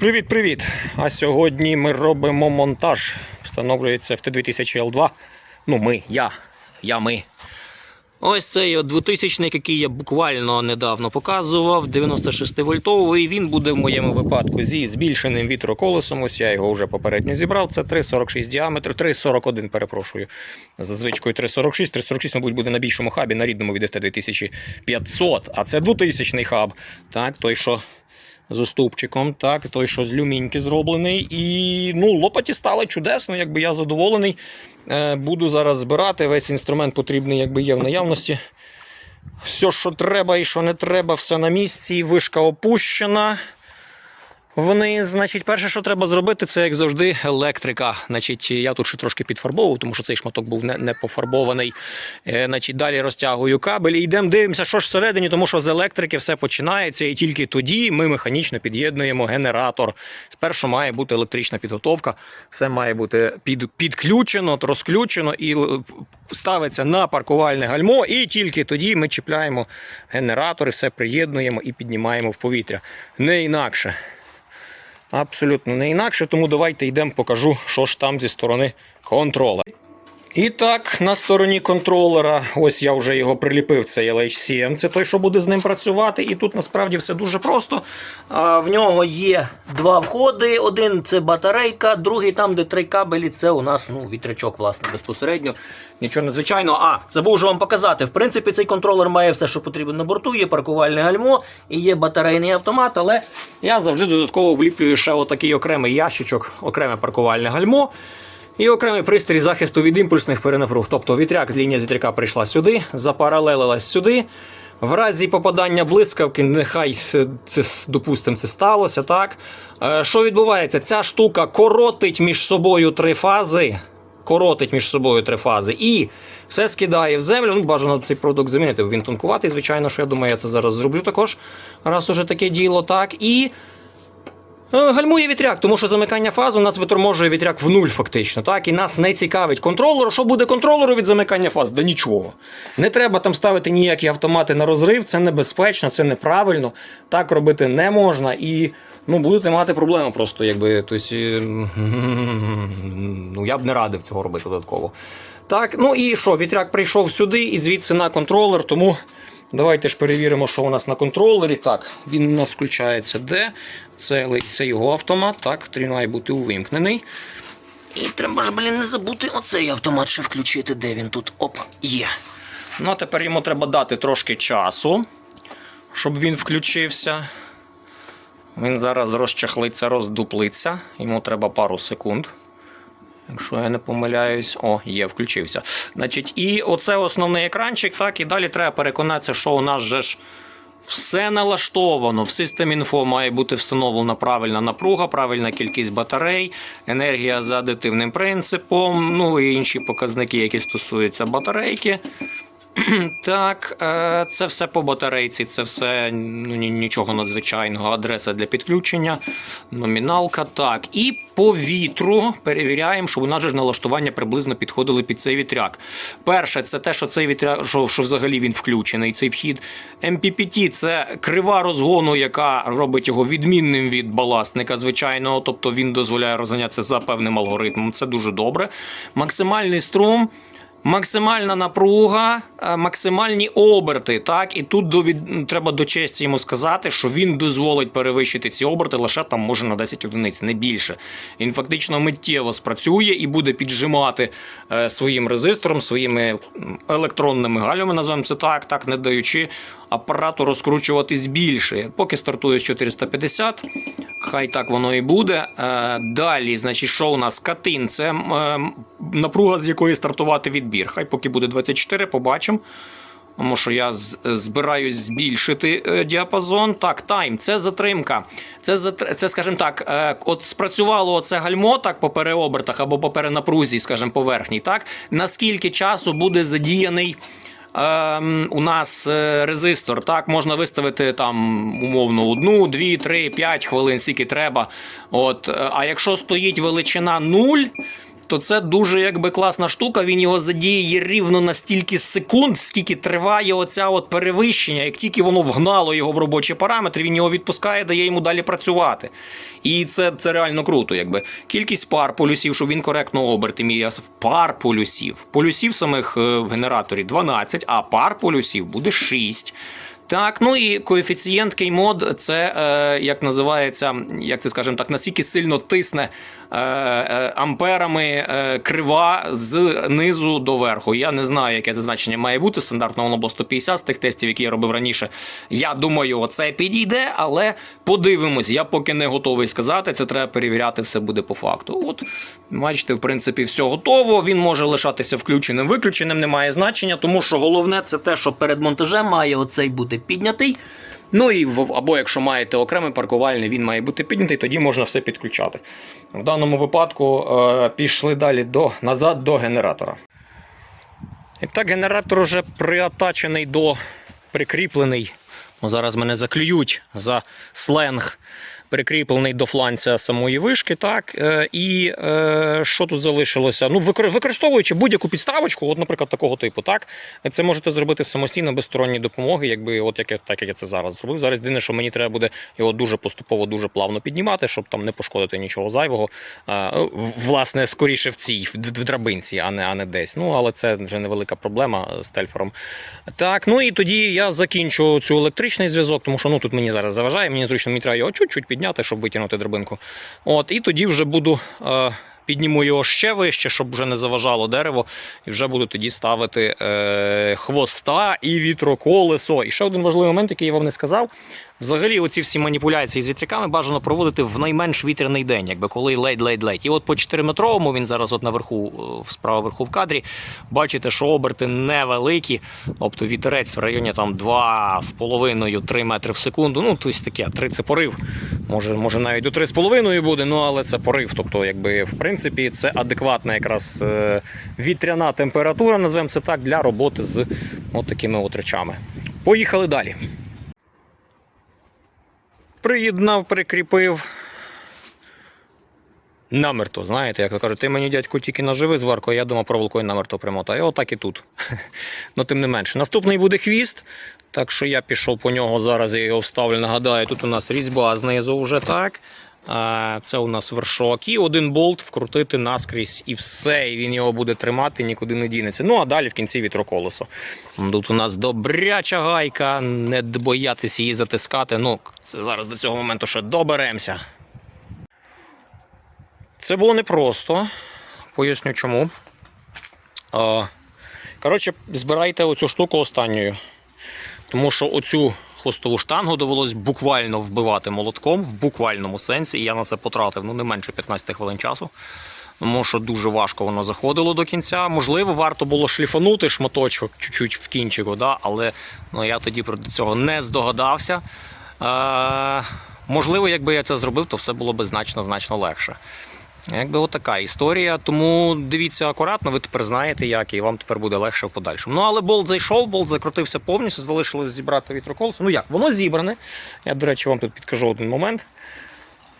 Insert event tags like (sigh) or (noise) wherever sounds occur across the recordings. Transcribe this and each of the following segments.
Привіт-привіт! А сьогодні ми робимо монтаж. Встановлюється FT2000L2. Ну, ми, я. Я ми. Ось цей от 2000 який я буквально недавно показував, 96 вольтовий. Він буде в моєму випадку зі збільшеним вітроколесом. Ось я його вже попередньо зібрав. Це 3,46 діаметр, 3,41, перепрошую. За звичкою 3,46. 3,46, мабуть, буде на більшому хабі, на рідному від FT2500. А це 2000 хаб. Так, той, що з уступчиком, так, той, що з люміньки зроблений. І ну, лопаті стали чудесно, якби я задоволений. Е, буду зараз збирати. Весь інструмент потрібний, якби є в наявності. Все, що треба і що не треба, все на місці. Вишка опущена. Вони, значить, перше, що треба зробити, це як завжди електрика. Значить, я тут ще трошки підфарбовував, тому що цей шматок був не, не пофарбований. Е, значить, далі розтягую кабель і йдемо дивимося, що ж всередині, тому що з електрики все починається, і тільки тоді ми механічно під'єднуємо генератор. Спершу має бути електрична підготовка, все має бути під, підключено, розключено і ставиться на паркувальне гальмо, і тільки тоді ми чіпляємо генератор, і все приєднуємо і піднімаємо в повітря. Не інакше. Абсолютно не інакше, тому давайте йдемо, покажу, що ж там зі сторони контролера. І так, на стороні контролера, ось я вже його приліпив, цей LHCM, це той, що буде з ним працювати. І тут насправді все дуже просто. В нього є два входи. Один це батарейка, другий там, де три кабелі, це у нас ну, вітрячок, власне, безпосередньо. Нічого надзвичайного. А, забув же вам показати. В принципі, цей контролер має все, що потрібно на борту. Є паркувальне гальмо і є батарейний автомат, але Я завжди додатково вліплюю ще отакий окремий ящичок, окреме паркувальне гальмо. І окремий пристрій захисту від імпульсних перенапруг. Тобто вітряк з лінія з вітряка прийшла сюди, запаралелилась сюди. В разі попадання блискавки, нехай це допустимо, це сталося. так. Е, Що відбувається? Ця штука коротить між собою три фази. Коротить між собою три фази і все скидає в землю. Ну, бажано цей продукт замінити, він тонкуватий, звичайно, що я думаю, я це зараз зроблю також, раз уже таке діло. так. І Гальмує вітряк, тому що замикання фази у нас виторможує вітряк в нуль, фактично. Так, і нас не цікавить контролер. Що буде контролеру від замикання фаз? Да нічого. Не треба там ставити ніякі автомати на розрив, це небезпечно, це неправильно. Так робити не можна. І ну, будете мати проблеми просто, якби. Тобто, е, ну, я б не радив цього робити додатково. Так, ну і що? Вітряк прийшов сюди і звідси на контролер, тому. Давайте ж перевіримо, що у нас на контролері. Так, він у нас включається де. Це, це його автомат. Так, він має бути увімкнений. і треба ж, блін, не забути оцей автомат ще включити, де він тут. Опа, є. Ну, а тепер йому треба дати трошки часу, щоб він включився. Він зараз розчахлиться, роздуплиться. Йому треба пару секунд. Якщо я не помиляюсь, о, є, включився. Значить, і оце основний екранчик, так, і далі треба переконатися, що у нас же ж все налаштовано. В System Info має бути встановлена правильна напруга, правильна кількість батарей, енергія за адитивним принципом, ну і інші показники, які стосуються батарейки. (clears throat) Так, е, це все по батарейці, це все ну, нічого надзвичайного. Адреса для підключення, номіналка. Так. І по вітру перевіряємо, щоб у нас ж налаштування приблизно підходили під цей вітряк. Перше, це те, що цей вітряк, що, що взагалі він включений, цей вхід. MPPT це крива розгону, яка робить його відмінним від баласника звичайного, тобто він дозволяє розганятися за певним алгоритмом. Це дуже добре. Максимальний струм. Максимальна напруга, е, максимальні оберти. Так, і тут до від... треба до честі йому сказати, що він дозволить перевищити ці оберти лише там може на 10 одиниць, не більше. Він фактично миттєво спрацює і буде піджимати е, своїм резистором, своїми електронними галями, називаємо це так, так не даючи апарату розкручуватись більше. Поки стартує з 450, хай так воно і буде. Е, Далі, значить, що у нас катин? Це е, напруга, з якої стартувати відбір. Хай поки буде 24, побачимо. Тому що я збираюсь збільшити е, діапазон. Так, тайм, це затримка. Це, це скажімо так, от спрацювало оце гальмо так по переобертах або по перенапрузі, скажімо, поверхній. Так, наскільки часу буде задіяний у нас е, резистор. Так, можна виставити там умовно одну, дві, три, п'ять хвилин, скільки треба. От, е, а якщо стоїть величина 0, то це дуже якби класна штука. Він його задіє рівно на стільки секунд, скільки триває оця от перевищення. Як тільки воно вгнало його в робочі параметри, він його відпускає, дає йому далі працювати. І це, це реально круто. Якби кількість пар полюсів, щоб він коректно оберти міряв. Пар полюсів. Полюсів самих е, в генераторі 12, а пар полюсів буде 6. Так, ну і коефіцієнт K-мод це е, як називається, як це скажемо так, наскільки сильно тисне амперами е, крива з низу до верху. Я не знаю, яке це значення має бути. Стандартно воно було 150 з тих тестів, які я робив раніше. Я думаю, це підійде, але подивимось. Я поки не готовий сказати. Це треба перевіряти, все буде по факту. От, бачите, в принципі, все готово. Він може лишатися включеним, виключеним, немає значення, тому що головне це те, що перед монтажем має оцей бути піднятий. Ну і в- або якщо маєте окремий паркувальний, він має бути піднятий, тоді можна все підключати. В даному випадку е, пішли далі до, назад до генератора. І так, генератор вже приатачений до прикріплений. Зараз мене заклюють за сленг. Прикріплений до фланця самої вишки, так. Е, І е, що тут залишилося? Ну, використовуючи будь-яку підставочку, от, наприклад, такого типу, так, це можете зробити самостійно без сторонньої допомоги, якби от як я, так як я це зараз зробив. Зараз єдине, що мені треба буде його дуже поступово, дуже плавно піднімати, щоб там не пошкодити нічого зайвого. Е, Власне, скоріше в цій в, драбинці, а не, а не десь. Ну, але це вже невелика проблема з тельфером. Так, ну і тоді я закінчу цю електричний зв'язок, тому що ну тут мені зараз заважає, мені зручно мені треба його чуть-чуть підняти, щоб витягнути драбинку. От, і тоді вже буду. Е, Підніму його ще вище, щоб вже не заважало дерево, і вже буду тоді ставити е, хвоста і вітроколесо. І ще один важливий момент, який я вам не сказав. Взагалі, оці всі маніпуляції з вітряками бажано проводити в найменш вітряний день, якби коли ледь-ледь-ледь. І от по 4-метровому він зараз от наверху, е, справа вверху в кадрі. Бачите, що оберти невеликі, тобто вітерець в районі там 2,5-3 метри в секунду. Ну, тобто таке, 3 це порив. Може, може навіть до 3,5 буде, ну але це порив. Тобто, якби в принципі, це адекватна якраз е, вітряна температура, назвемо це так, для роботи з от такими от речами. Поїхали далі. Приєднав, прикріпив. Намерто, знаєте, як кажуть, ти мені дядьку тільки наживи зваркою, я думав проволокою намерто примотаю. Отак і тут. (laughs) ну, тим не менше. Наступний буде хвіст. Так що я пішов по нього зараз, я його вставлю. Нагадаю, тут у нас різьба знизу вже так. Це у нас вершок. І один болт вкрутити наскрізь і все. І він його буде тримати, нікуди не дінеться. Ну а далі в кінці вітроколесо. Тут у нас добряча гайка, не боятися її затискати. Ну, це зараз до цього моменту ще доберемося. Це було непросто. Поясню чому. Коротше, збирайте оцю штуку останньою. Тому що оцю хвостову штангу довелось буквально вбивати молотком, в буквальному сенсі, і я на це потратив ну, не менше 15 хвилин часу. Тому що дуже важко воно заходило до кінця. Можливо, варто було шліфанути шматочок чуть-чуть в кінчику, да? але ну, я тоді про цього не здогадався. Е, можливо, якби я це зробив, то все було б значно значно легше. Якби отака історія. Тому дивіться акуратно, ви тепер знаєте, як, і вам тепер буде легше в подальшому. Ну, але болт зайшов, болт закрутився повністю, залишилось зібрати вітроколесо. Ну як, воно зібране. Я, до речі, вам тут підкажу один момент.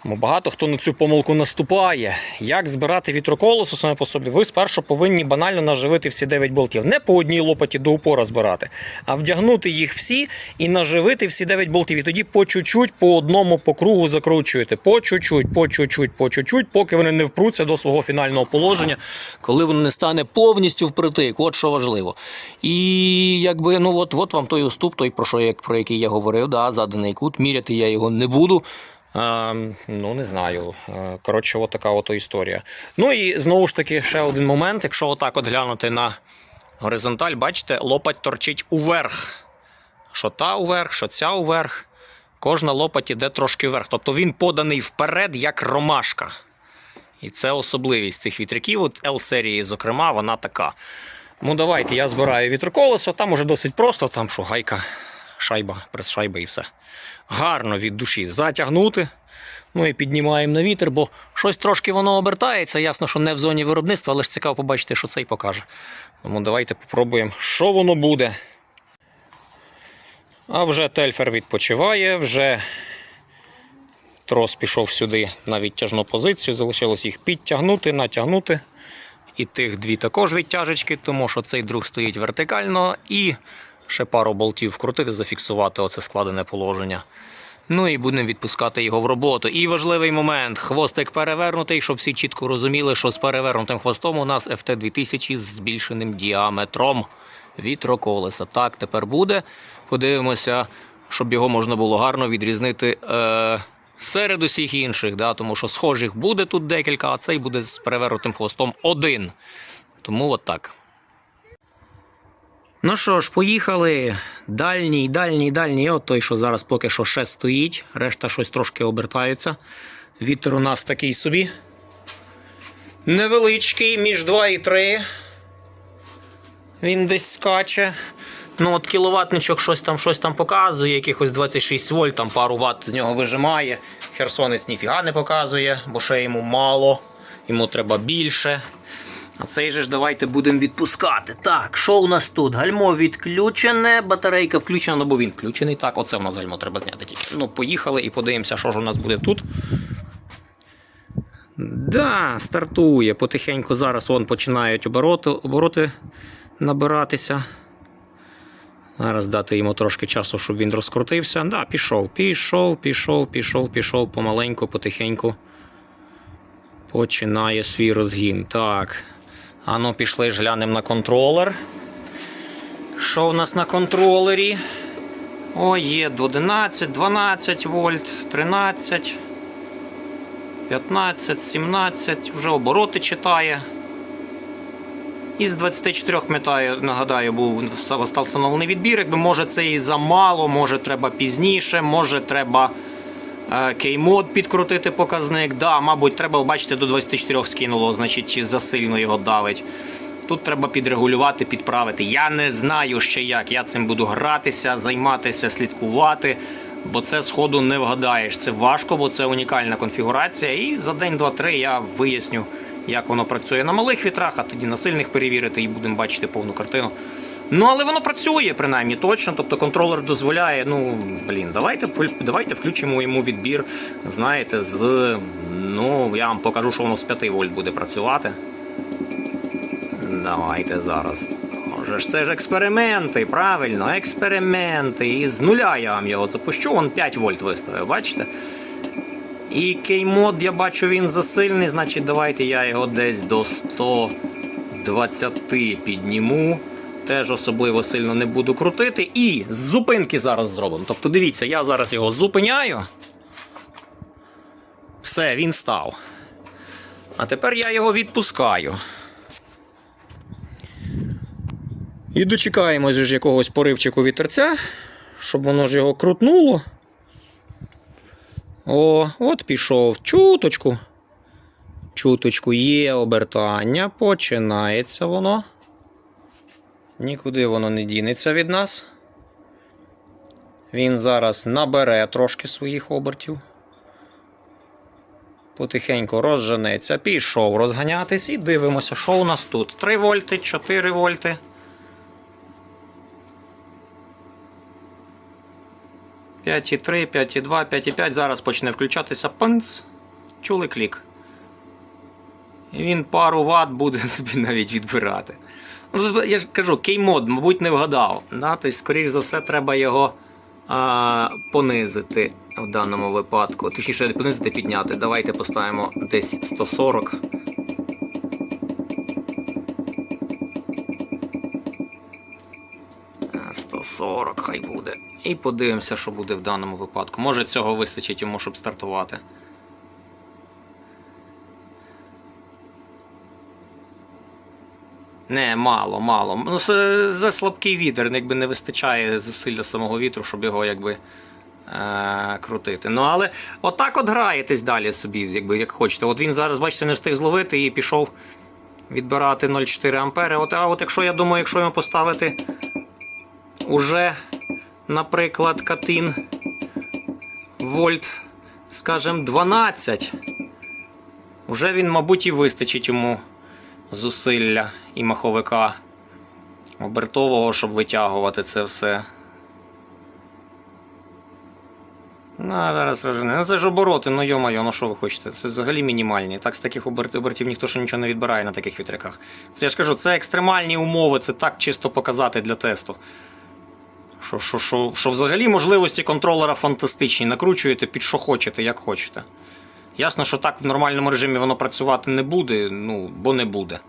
Бо багато хто на цю помилку наступає. Як збирати вітроколесо саме по собі? Ви спершу повинні банально наживити всі 9 болтів. Не по одній лопаті до упора збирати, а вдягнути їх всі і наживити всі 9 болтів. І тоді по чуть-чуть, по одному по кругу закручуєте. По чуть-чуть, по чуть-чуть, по чуть-чуть, поки вони не впруться до свого фінального положення, коли воно не стане повністю впритик. От що важливо. І якби ну от, от вам той уступ, той про що про який я говорив, да, заданий кут. Міряти я його не буду. Ну, не знаю. Коротше, от така от історія. Ну і знову ж таки, ще один момент. Якщо отак от глянути на горизонталь, бачите, лопать торчить уверх. Що та уверх, що ця уверх. Кожна лопать іде трошки вверх. Тобто він поданий вперед, як ромашка. І це особливість цих вітряків. От L-серії, зокрема, вона така. Ну, давайте я збираю вітроколесо, там уже досить просто, там що гайка, шайба, прес-шайба і все. Гарно від душі затягнути. Ну і піднімаємо на вітер, бо щось трошки воно обертається. Ясно, що не в зоні виробництва, але ж цікаво побачити, що це і покаже. Тому давайте попробуємо, що воно буде. А вже тельфер відпочиває, вже трос пішов сюди на відтяжну позицію. Залишилось їх підтягнути, натягнути. І тих дві також відтяжечки, тому що цей друг стоїть вертикально, і ще пару болтів вкрутити, зафіксувати оце складене положення. Ну і будемо відпускати його в роботу. І важливий момент: хвостик перевернутий, щоб всі чітко розуміли, що з перевернутим хвостом у нас FT2000 з збільшеним діаметром вітроколеса. Так, тепер буде. Подивимося, щоб його можна було гарно відрізнити е, серед усіх інших, да, тому що схожих буде тут декілька, а цей буде з перевернутим хвостом один. Тому от так. Ну що ж, поїхали. Дальній, дальній, дальній. От той, що зараз поки що ще стоїть. Решта щось трошки обертаються. Вітер у нас такий собі. Невеличкий, між 2 і 3. Він десь скаче. Ну, от кіловатничок щось там щось там показує, якихось 26 вольт, там пару ватт з нього вижимає. Херсонець ніфіга не показує, бо ще йому мало, йому треба більше. А цей же ж давайте будемо відпускати. Так, що у нас тут? Гальмо відключене, батарейка включена, бо він включений. Так, оце в нас гальмо треба зняти тільки. Ну, поїхали і подивимося, що ж у нас буде тут. Да, стартує. Потихеньку зараз вон починають обороти, обороти набиратися. Зараз дати йому трошки часу, щоб він розкрутився. Да, пішов, пішов, пішов, пішов, пішов, помаленьку, потихеньку. Починає свій розгін. Так. Ану, пішли глянемо на контролер. Що в нас на контролері? О, є 11, 12 вольт, 13, 15, 17, вже обороти читає. Із 24 метаю, нагадаю, був встановлений відбір. Якби може це і замало, може треба пізніше, може треба кеймод підкрутити показник. Да, мабуть, треба, бачите, до 24 скинуло, значить, чи засильно його давить. Тут треба підрегулювати, підправити. Я не знаю ще як. Я цим буду гратися, займатися, слідкувати. Бо це сходу не вгадаєш. Це важко, бо це унікальна конфігурація. І за день, два-три я виясню, як воно працює на малих вітрах, а тоді на сильних перевірити і будемо бачити повну картину. Ну, але воно працює принаймні точно. Тобто контролер дозволяє. Ну блін, давайте давайте включимо йому відбір. Знаєте, з ну я вам покажу, що воно з 5 вольт буде працювати. Давайте зараз. Може ж це ж експерименти, правильно, експерименти. І з нуля я вам його запущу, он 5 вольт виставив, бачите? І кеймод, я бачу, він засильний, значить давайте я його десь до 120 підніму. Теж особливо сильно не буду крутити. І з зупинки зараз зробимо. Тобто, дивіться, я зараз його зупиняю. Все, він став. А тепер я його відпускаю. І дочекаємось ж якогось поривчику вітерця, щоб воно ж його крутнуло. О, от пішов чуточку. Чуточку є обертання, починається воно. Нікуди воно не дінеться від нас. Він зараз набере трошки своїх обертів. Потихеньку розженеться, пішов розганятись і дивимося, що у нас тут. 3 вольти, 4 вольти. П'ять і три, п'ять і два, п'ять і п'ять. Зараз почне включатися панц. Чули клік. І він пару ватт буде собі (laughs) навіть відбирати. Ну, я ж кажу, кеймод, мабуть, не вгадав. Да? Тобто, скоріш за все, треба його а, понизити в даному випадку. Точніше, не понизити, підняти. Давайте поставимо десь 140. А, 140 хай буде. І подивимося, що буде в даному випадку. Може цього вистачить йому, щоб стартувати. Не, мало, мало. Ну, це за слабкий вітер, якби не вистачає зусилля самого вітру, щоб його якби е- крутити. Ну, але отак от граєтесь далі собі, якби як хочете. От він зараз, бачите, не встиг зловити і пішов відбирати 0,4 ампери. От, а от якщо я думаю, якщо йому поставити уже, наприклад, катин вольт, скажімо, 12, вже він, мабуть, і вистачить йому зусилля і маховика обертового, щоб витягувати це все. Ну, зараз розжене. Ну це ж обороти, ну йо-моє, ну що ви хочете? Це взагалі мінімальні. Так з таких обертів ніхто ще нічого не відбирає на таких вітряках. Це я ж кажу, це екстремальні умови, це так чисто показати для тесту. Що, що, що, що взагалі можливості контролера фантастичні. Накручуєте під що хочете, як хочете. Ясно, що так в нормальному режимі воно працювати не буде, ну, бо не буде.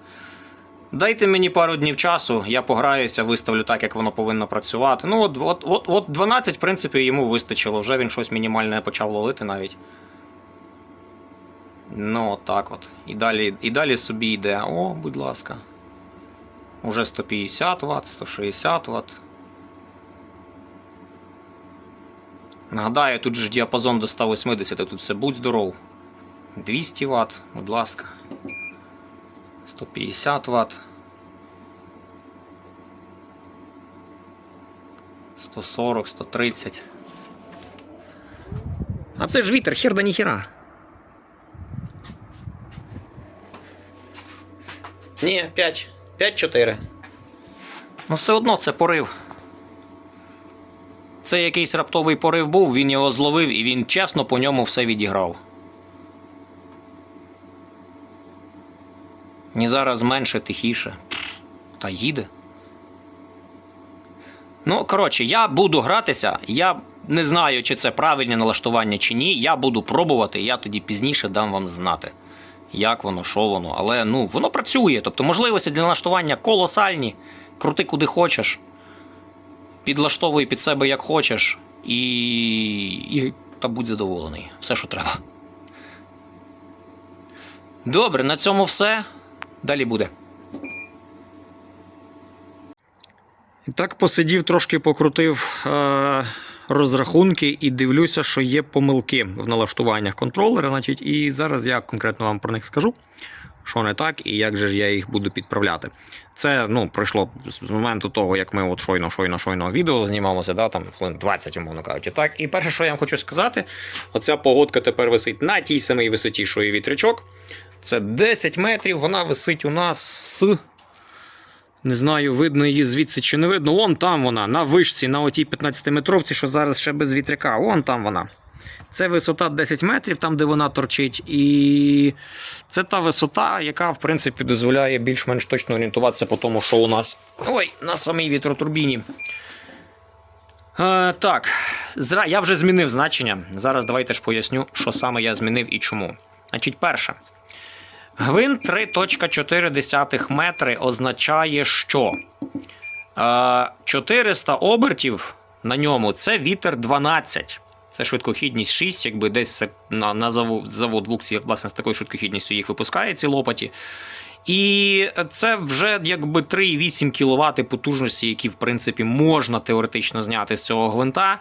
Дайте мені пару днів часу, я пограюся, виставлю так, як воно повинно працювати. Ну, от, от, от, от 12, в принципі, йому вистачило. Вже він щось мінімальне почав ловити навіть. Ну, так от. І далі, і далі собі йде. О, будь ласка. Уже 150 Вт, 160 Вт. Нагадаю, тут же діапазон до 180, тут все будь здоров. 200 Вт, будь ласка. 150 Вт. 140, 130. А це ж вітер, хер да ніхіра. Ні, 5. 5-4. Ну все одно це порив. Це якийсь раптовий порив був, він його зловив і він чесно по ньому все відіграв. Ні зараз менше, тихіше. Та їде. Ну, коротше, я буду гратися. Я не знаю, чи це правильне налаштування чи ні. Я буду пробувати, я тоді пізніше дам вам знати, як воно, що воно. Але ну, воно працює. Тобто можливості для налаштування колосальні. Крути куди хочеш. Підлаштовуй під себе як хочеш. І. і та будь задоволений. Все, що треба. Добре, на цьому все. Далі буде. Так посидів, трошки покрутив е, розрахунки і дивлюся, що є помилки в налаштуваннях контролера. Значить, і зараз я конкретно вам про них скажу, що не так і як же ж я їх буду підправляти. Це ну, пройшло з моменту того, як ми от щойно, щойно, щойно відео знімалося, да, там хвилин 20, умовно кажучи. Так, і перше, що я вам хочу сказати, оця погодка тепер висить на тій самій висоті, що і вітрячок. Це 10 метрів, вона висить у нас. Не знаю, видно її звідси чи не видно. Вон там вона, на вишці, на отій 15-метровці, що зараз ще без вітряка. Вон там вона. Це висота 10 метрів, там, де вона торчить. І це та висота, яка, в принципі, дозволяє більш-менш точно орієнтуватися по тому, що у нас ой, на самій вітротурбіні. Е, так, зра... я вже змінив значення. Зараз давайте ж поясню, що саме я змінив і чому. Значить, перше. Гвинт 3.4 метри означає, що е, 400 обертів на ньому це вітер 12. Це швидкохідність 6, якби десь на, на завод, завод Вуксі, власне, з такою швидкохідністю їх випускає, ці лопаті. І це вже якби 3,8 кВт потужності, які, в принципі, можна теоретично зняти з цього гвинта.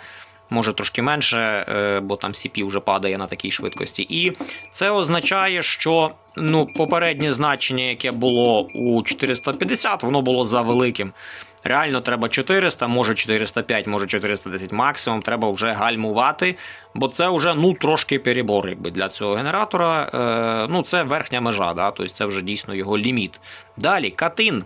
Може трошки менше, е, бо там CP вже падає на такій швидкості. І це означає, що ну, попереднє значення, яке було у 450, воно було за. Реально треба 400, може 405, може 410 максимум. Треба вже гальмувати, бо це вже ну, трошки перебор якби, для цього генератора. Е, ну, Це верхня межа, да? тобто це вже дійсно його ліміт. Далі, катин.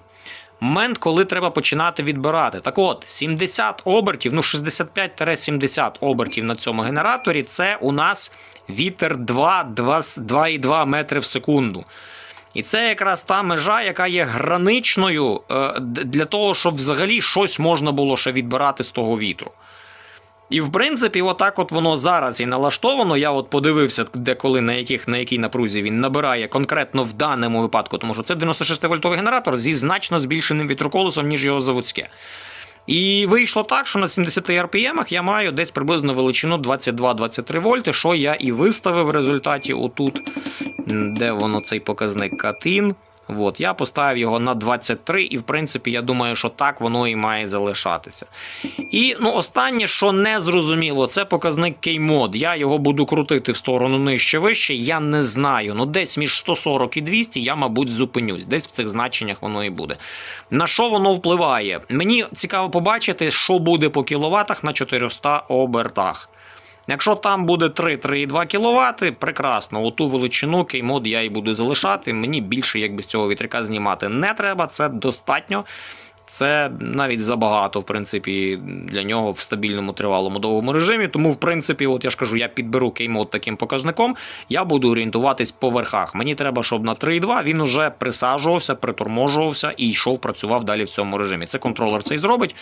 Момент, коли треба починати відбирати. Так от, 70 обертів, ну 65-70 обертів на цьому генераторі це у нас вітер 2, 2,2 метри в секунду. І це якраз та межа, яка є граничною е, для того, щоб взагалі щось можна було ще відбирати з того вітру. І в принципі, отак от воно зараз і налаштовано. Я от подивився, де коли на яких на якій напрузі він набирає конкретно в даному випадку, тому що це 96 вольтовий генератор зі значно збільшеним вітроколесом, ніж його заводське. І вийшло так, що на 70 RPM я маю десь приблизно величину 22-23 вольти, що я і виставив в результаті отут, де воно цей показник катин. От, я поставив його на 23, і в принципі, я думаю, що так воно і має залишатися. І ну, останнє, що не зрозуміло, це показник K-mod. Я його буду крутити в сторону нижче вище. Я не знаю. Ну, десь між 140 і 200 я, мабуть, зупинюсь. Десь в цих значеннях воно і буде. На що воно впливає? Мені цікаво побачити, що буде по кіловатах на 400 обертах. Якщо там буде 3-3,2 кВт, прекрасно, у ту величину кеймод я і буду залишати. Мені більше якби з цього вітряка знімати не треба, це достатньо. Це навіть забагато, в принципі, для нього в стабільному тривалому довгому режимі. Тому, в принципі, от я ж кажу, я підберу кеймод таким показником, я буду орієнтуватись по верхах. Мені треба, щоб на 3.2 він уже присаджувався, приторможувався і йшов, працював далі в цьому режимі. Це контролер цей зробить.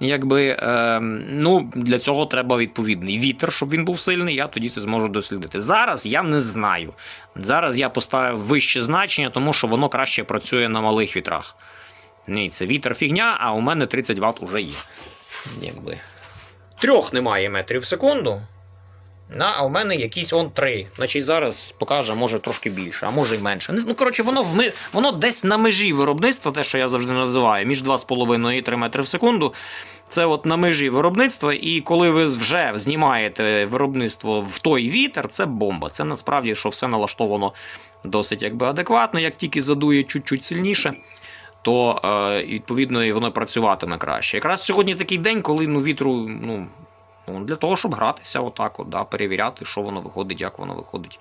Якби е, ну для цього треба відповідний вітер, щоб він був сильний. Я тоді це зможу дослідити. Зараз я не знаю. Зараз я поставив вище значення, тому що воно краще працює на малих вітрах. Ні, це вітер фігня, а у мене 30 Вт уже є. Якби. Трьох немає метрів в секунду. А у мене якісь он три. Значить, зараз покаже, може трошки більше, а може й менше. Ну, коротше, воно, в ми- воно десь на межі виробництва, те, що я завжди називаю, між 2,5 і 3 метри в секунду. Це от на межі виробництва, і коли ви вже знімаєте виробництво в той вітер, це бомба. Це насправді, що все налаштовано досить якби адекватно, як тільки задує чуть-чуть сильніше. То е, відповідно і воно працюватиме краще. Якраз сьогодні такий день, коли ну, вітру ну, ну, для того, щоб гратися, отак, от, да, перевіряти, що воно виходить, як воно виходить.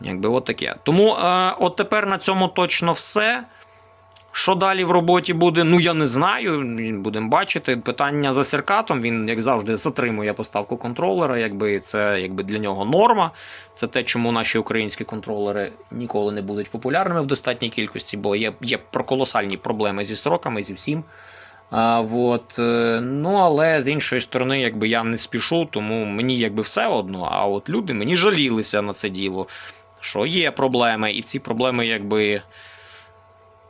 Якби от таке. Тому е, от тепер на цьому точно все. Що далі в роботі буде, ну я не знаю. Будемо бачити. Питання за серкатом. Він, як завжди, затримує поставку контролера. Якби це якби для нього норма. Це те, чому наші українські контролери ніколи не будуть популярними в достатній кількості, бо є, є про колосальні проблеми зі сроками, зі всім. А, вот, е, ну, але з іншої сторони, якби я не спішу, тому мені якби все одно. А от люди мені жалілися на це діло, що є проблеми, і ці проблеми якби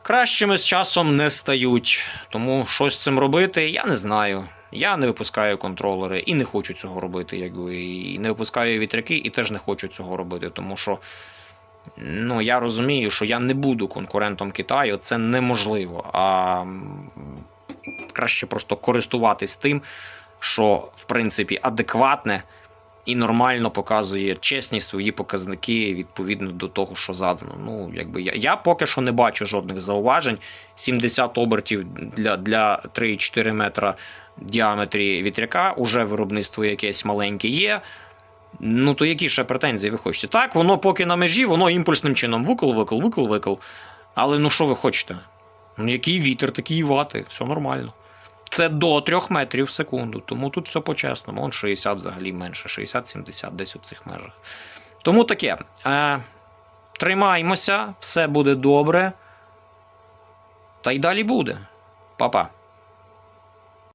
кращими з часом не стають. Тому що з цим робити, я не знаю. Я не випускаю контролери і не хочу цього робити, якби і не випускаю вітряки, і теж не хочу цього робити, тому що. Ну, я розумію, що я не буду конкурентом Китаю, це неможливо. А краще просто користуватись тим, що в принципі адекватне і нормально показує чесні свої показники відповідно до того, що задано. Ну, якби я, я поки що не бачу жодних зауважень. 70 обертів для, для 3-4 метра діаметрі вітряка, уже виробництво якесь маленьке є. Ну, то які ще претензії ви хочете? Так, воно поки на межі, воно імпульсним чином викл, викл, викл, викл. Але ну що ви хочете? Ну, який вітер, такі вати, все нормально. Це до 3 метрів в секунду, тому тут все по-чесному. Он 60 взагалі менше, 60-70 десь у цих межах. Тому таке. Е, тримаймося, все буде добре. Та й далі буде. Па-па.